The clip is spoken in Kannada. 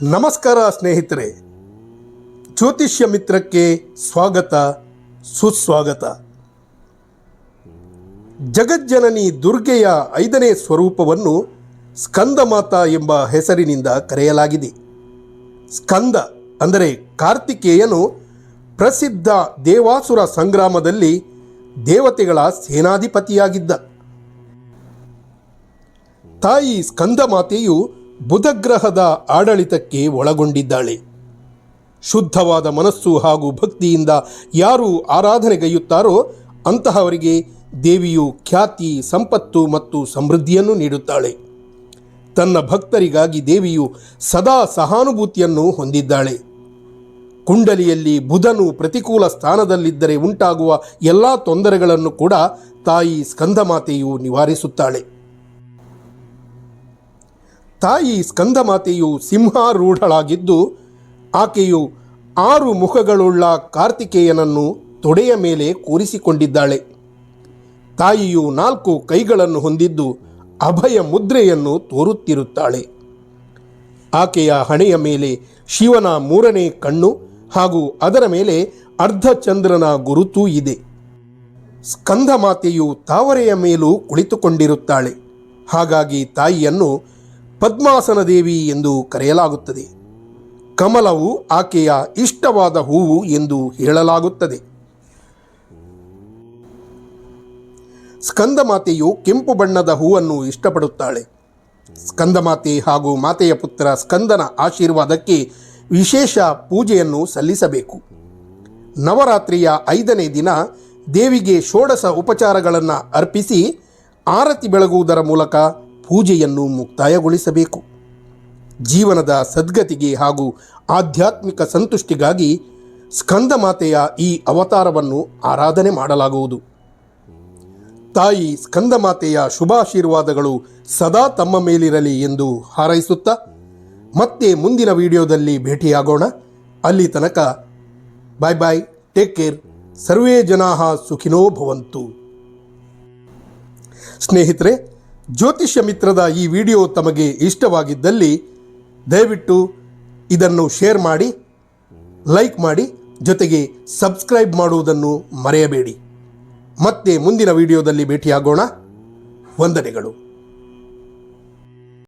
ನಮಸ್ಕಾರ ಸ್ನೇಹಿತರೆ. ಜ್ಯೋತಿಷ್ಯ ಮಿತ್ರಕ್ಕೆ ಸ್ವಾಗತ, ಸುಸ್ವಾಗತ. ಜಗಜ್ಜನನಿ ದುರ್ಗೆಯ ಐದನೇ ಸ್ವರೂಪವನ್ನು ಸ್ಕಂದಮಾತ ಎಂಬ ಹೆಸರಿನಿಂದ ಕರೆಯಲಾಗಿದೆ. ಸ್ಕಂದ ಅಂದರೆ ಕಾರ್ತಿಕೇಯನು ಪ್ರಸಿದ್ಧ ದೇವಾಸುರ ಸಂಗ್ರಾಮದಲ್ಲಿ ದೇವತೆಗಳ ಸೇನಾಧಿಪತಿಯಾಗಿದ್ದ. ತಾಯಿ ಸ್ಕಂದಮಾತೆಯು ಬುಧಗ್ರಹದ ಆಡಳಿತಕ್ಕೆ ಒಳಗೊಂಡಿದ್ದಾಳೆ. ಶುದ್ಧವಾದ ಮನಸ್ಸು ಹಾಗೂ ಭಕ್ತಿಯಿಂದ ಯಾರು ಆರಾಧನೆಗೈಯುತ್ತಾರೋ ಅಂತಹವರಿಗೆ ದೇವಿಯು ಖ್ಯಾತಿ, ಸಂಪತ್ತು ಮತ್ತು ಸಮೃದ್ಧಿಯನ್ನು ನೀಡುತ್ತಾಳೆ. ತನ್ನ ಭಕ್ತರಿಗಾಗಿ ದೇವಿಯು ಸದಾ ಸಹಾನುಭೂತಿಯನ್ನು ಹೊಂದಿದ್ದಾಳೆ. ಕುಂಡಲಿಯಲ್ಲಿ ಬುಧನು ಪ್ರತಿಕೂಲ ಸ್ಥಾನದಲ್ಲಿದ್ದರೆ ಉಂಟಾಗುವ ಎಲ್ಲ ತೊಂದರೆಗಳನ್ನು ಕೂಡ ತಾಯಿ ಸ್ಕಂದಮಾತೆಯು ನಿವಾರಿಸುತ್ತಾಳೆ. ತಾಯಿ ಸ್ಕಂದಮಾತೆಯು ಸಿಂಹಾರೂಢಳಾಗಿದ್ದು ಆಕೆಯು ಆರು ಮುಖಗಳುಳ್ಳ ಕಾರ್ತಿಕೇಯನನ್ನು ತೊಡೆಯ ಮೇಲೆ ಕೂರಿಸಿಕೊಂಡಿದ್ದಾಳೆ. ತಾಯಿಯು ನಾಲ್ಕು ಕೈಗಳನ್ನು ಹೊಂದಿದ್ದು ಅಭಯ ಮುದ್ರೆಯನ್ನು ತೋರುತ್ತಿರುತ್ತಾಳೆ. ಆಕೆಯ ಹಣೆಯ ಮೇಲೆ ಶಿವನ ಮೂರನೇ ಕಣ್ಣು ಹಾಗೂ ಅದರ ಮೇಲೆ ಅರ್ಧಚಂದ್ರನ ಗುರುತೂ ಇದೆ. ಸ್ಕಂದಮಾತೆಯು ತಾವರೆಯ ಮೇಲೂ ಕುಳಿತುಕೊಂಡಿರುತ್ತಾಳೆ. ಹಾಗಾಗಿ ತಾಯಿಯನ್ನು ಪದ್ಮಾಸನ ದೇವಿ ಎಂದು ಕರೆಯಲಾಗುತ್ತದೆ. ಕಮಲವು ಆಕೆಯ ಇಷ್ಟವಾದ ಹೂವು ಎಂದು ಹೇಳಲಾಗುತ್ತದೆ. ಸ್ಕಂದಮಾತೆಯು ಕೆಂಪು ಬಣ್ಣದ ಹೂವನ್ನು ಇಷ್ಟಪಡುತ್ತಾಳೆ. ಸ್ಕಂದಮಾತೆ ಹಾಗೂ ಮಾತೆಯ ಪುತ್ರ ಸ್ಕಂದನ ಆಶೀರ್ವಾದಕ್ಕೆ ವಿಶೇಷ ಪೂಜೆಯನ್ನು ಸಲ್ಲಿಸಬೇಕು. ನವರಾತ್ರಿಯ ಐದನೇ ದಿನ ದೇವಿಗೆ ಷೋಡಶ ಉಪಚಾರಗಳನ್ನು ಅರ್ಪಿಸಿ ಆರತಿ ಬೆಳಗುವುದರ ಮೂಲಕ ಪೂಜೆಯನ್ನು ಮುಕ್ತಾಯಗೊಳಿಸಬೇಕು. ಜೀವನದ ಸದ್ಗತಿಗೆ ಹಾಗೂ ಆಧ್ಯಾತ್ಮಿಕ ಸಂತುಷ್ಟಿಗಾಗಿ ಸ್ಕಂದಮಾತೆಯ ಈ ಅವತಾರವನ್ನು ಆರಾಧನೆ ಮಾಡಲಾಗುವುದು. ತಾಯಿ ಸ್ಕಂದಮಾತೆಯ ಶುಭಾಶೀರ್ವಾದಗಳು ಸದಾ ತಮ್ಮ ಮೇಲಿರಲಿ ಎಂದು ಹಾರೈಸುತ್ತಾ, ಮತ್ತೆ ಮುಂದಿನ ವಿಡಿಯೋದಲ್ಲಿ ಭೇಟಿಯಾಗೋಣ. ಅಲ್ಲಿ ತನಕ ಬಾಯ್ ಬಾಯ್ ಟೇಕ್ ಕೇರ್ ಸರ್ವೇ ಜನಾ ಸುಖಿನೋ ಭವಂತು. ಸ್ನೇಹಿತರೆ ಜ್ಯೋತಿಷ್ಯ ಮಿತ್ರದ ಈ ವಿಡಿಯೋ ತಮಗೆ ಇಷ್ಟವಾಗಿದ್ದಲ್ಲಿ ದಯವಿಟ್ಟು ಇದನ್ನು ಶೇರ್ ಮಾಡಿ, ಲೈಕ್ ಮಾಡಿ, ಜೊತೆಗೆ ಸಬ್ಸ್ಕ್ರೈಬ್ ಮಾಡುವುದನ್ನು ಮರೆಯಬೇಡಿ. ಮತ್ತೆ ಮುಂದಿನ ವಿಡಿಯೋದಲ್ಲಿ ಭೇಟಿಯಾಗೋಣ. ವಂದನೆಗಳು.